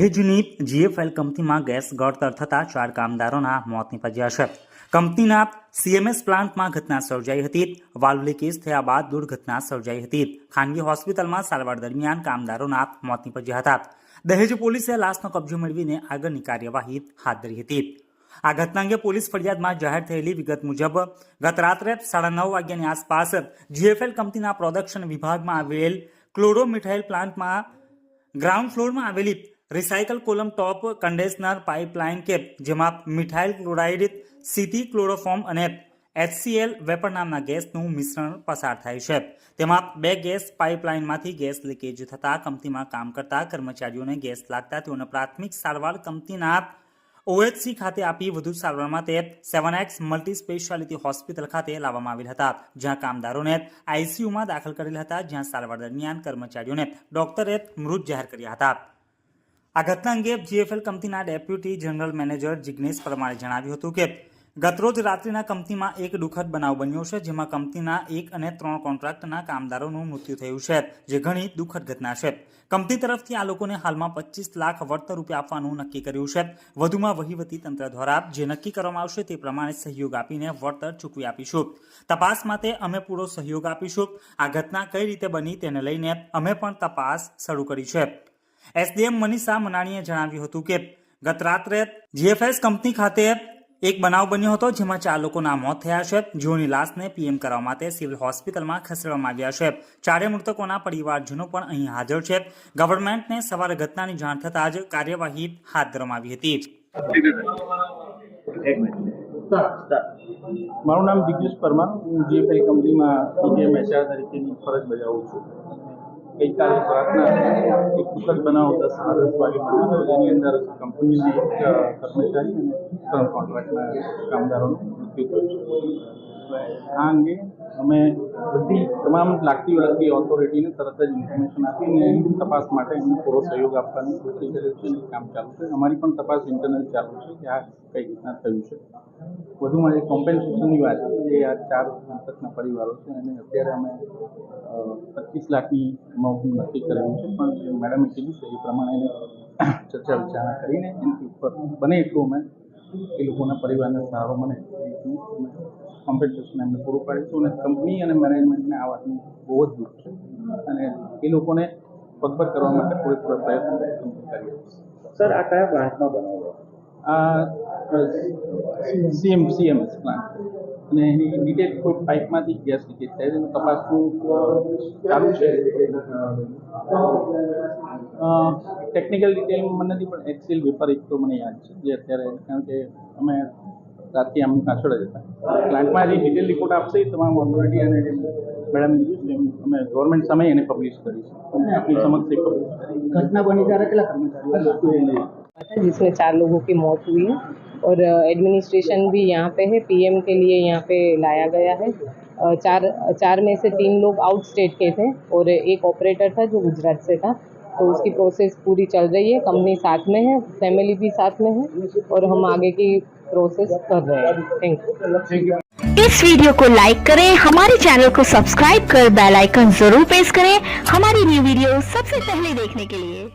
દહેજની GFL કંપનીમાં gas ગળતર થતાં ચાર કામદારોના મોત નીપજ્યા છે. કંપનીના સીએમએસ પ્લાન્ટમાં ઘટના સર્જાઈ હતી. વાલ્વ લીકેજ થયા બાદ દુર્ઘટના સર્જાઈ હતી. ખાનગી હોસ્પિટલમાં સારવાર દરમિયાન કામદારોના મોત નીપજ્યા હતા. દહેજ પોલીસે લાશનો કબજો મેળવીને આગળની કાર્યવાહી હાથ ધરી હતી. આ ઘટના અંગે પોલીસ ફરિયાદમાં જાહેર થયેલી વિગત મુજબ, ગત રાત્રે સાડા નવ વાગ્યાની આસપાસ જીએફએલ કંપનીના પ્રોડક્શન વિભાગમાં આવેલ ક્લોરો મિથાઇલ પ્લાન્ટમાં ગ્રાઉન્ડ ફ્લોરમાં આવેલી recycle column top condenser pipeline cap જેમાં મિથાઇલ ક્લોરાઇડ, સીટી ક્લોરોફોર્મ અને એચસીએલ વેપર નામના ગેસનું મિશ્રણ પસાર થાય છે. તેમાં બે ગેસ પાઇપલાઇનમાંથી ગેસ લીકેજ થતાં કંપનીમાં કામ કરતા કર્મચારીઓને ગેસ લાગતા તેઓને પ્રાથમિક સારવાર કંપનીના ઓએચસી ખાતે આપી વધુ સારવાર માટે seven X multi speciality hospital ખાતે લાવવામાં આવેલ હતા, જ્યાં કામદારોને આઈસીયુમાં દાખલ કરેલ હતા, જ્યાં સારવાર દરમિયાન કર્મચારીઓને ડોક્ટરે મૃત જાહેર કર્યા હતા. આ ઘટના અંગે જીએફએલ કંપનીના ડેપ્યુટી જનરલ મેનેજર જિગ્નેશ પરમારે જણાવ્યું હતું કે, ગતરોજ રાત્રિના કંપનીમાં એક દુઃખદ બનાવ બન્યો છે, જેમાં કંપનીના એક અને ત્રણ કોન્ટ્રાક્ટના કામદારોનું મૃત્યુ થયું છે, જે ઘણી દુઃખદ ઘટના છે. કંપની તરફથી આ લોકોને હાલમાં પચીસ લાખ વળતર રૂપિયા આપવાનું નક્કી કર્યું છે. વધુમાં વહીવટી તંત્ર દ્વારા જે નક્કી કરવામાં આવશે તે પ્રમાણે સહયોગ આપીને વળતર ચૂકવી આપીશું. તપાસ માટે અમે પૂરો સહયોગ આપીશું. આ ઘટના કઈ રીતે બની તેને લઈને અમે પણ તપાસ શરૂ કરી છે. એસડીએમ મનીષા મનાણીએ જણાવ્યું હતું કે, ગત રાત્રે જીએફએસ કંપની ખાતે એક બનાવ બન્યો હતો જેમાં ચાર લોકોના મોત થયા છે. જેઓની લાશને પીએમ કરવા માટે સિવિલ હોસ્પિટલમાં ખસેડવામાં આવ્યા છે. ચારે મૃતકોના પરિવારજનો પણ અહીં હાજર છે. ગવર્મેન્ટને સવારે ઘટનાની જાણ થતાં જ કાર્યવાહી હાથ ધરવામાં હતી. મારું નામ દિગ્વિજ પરમાર. હું જીએફએલ કંપનીમાં તરીકેની ફરજ બજાવું છું. ગઈકાલે રાતના એક દુઃખદ બનાવ દસ દસ વાગે બનાવો. જેની અંદર કંપનીની કર્મચારી અને ત્રણ કોન્ટ્રાક્ટના કામદારોનું મૃત્યુ થયું આ અંગે અમે બધી તમામ લાગતી વળગતી ઓથોરિટીને તરત જ ઇન્ફોર્મેશન આપીને તપાસ માટે એમને પૂરો સહયોગ આપવાની કોશિશ કરી છે કામ ચાલુ છે. અમારી પણ તપાસ ઇન્ટરનલ ચાલુ છે કે આ કઈ રીતના થયું છે. વધુમાં જે કોમ્પેન્સેશનની વાત છે. જે આ ચાર મૃતકના પરિવારો છે અને અત્યારે અમે પચીસ લાખની અમાઉન્ટનું નક્કી કરેલું છે. પણ મેડમે કીધું છે, એ પ્રમાણે એને ચર્ચા વિચારણા કરીને એની ઉપર બને એટલું અમે એ લોકોના પરિવારને સહારો મને કોમ્પેન્સેશન એમને પૂરું પાડીશું અને કંપની અને મેનેજમેન્ટને આ વાતનું બહુ જ દુઃખ છે. અને એ લોકોને પગભર કરવા માટે પૂરેપૂરો પ્રયત્ન કરીએ સર, આ કયા બ્રાન્ચમાં બનાવો? સીએમ સીએમએસ પ્લાન્ટ અને એની ડિટેલ કોઈ પાઇપમાંથી ગેસ લીકેજ થાય છે તપાસનું ચાલુ છે? ટેકનિકલ ડિટેલ મને નથી પણ એક્સેલ વેપર એક તો મને યાદ છે જે અત્યારે કારણ કે અમે રાતથી આમની પાછળ જ હતા. પ્લાન્ટમાં જે ડિટેલ રિપોર્ટ આપશે તમામ ઓથોરિટી અને મેડમ કીધું એમ અમે ગવર્મેન્ટ સામે એને પબ્લિશ કરીશું. આપણી સમક્ષ પબ્લિશ કરી ઘટના બની ત્યારે કેટલા કર્મચારીઓ था जिसमें चार लोगों की मौत हुई है। और एडमिनिस्ट्रेशन भी यहाँ पे है। पीएम के लिए यहाँ पे लाया गया है। चार चार में से तीन लोग आउट स्टेट के थे और एक ऑपरेटर था जो गुजरात से था। तो उसकी प्रोसेस पूरी चल रही है। कंपनी साथ में है फैमिली भी साथ में है और हम आगे की प्रोसेस कर रहे हैं। थैंक यू इस वीडियो को लाइक करें हमारे चैनल को सब्सक्राइब कर बेल आइकन ज़रूर प्रेस करें। हमारी न्यू वीडियो सबसे पहले देखने के लिए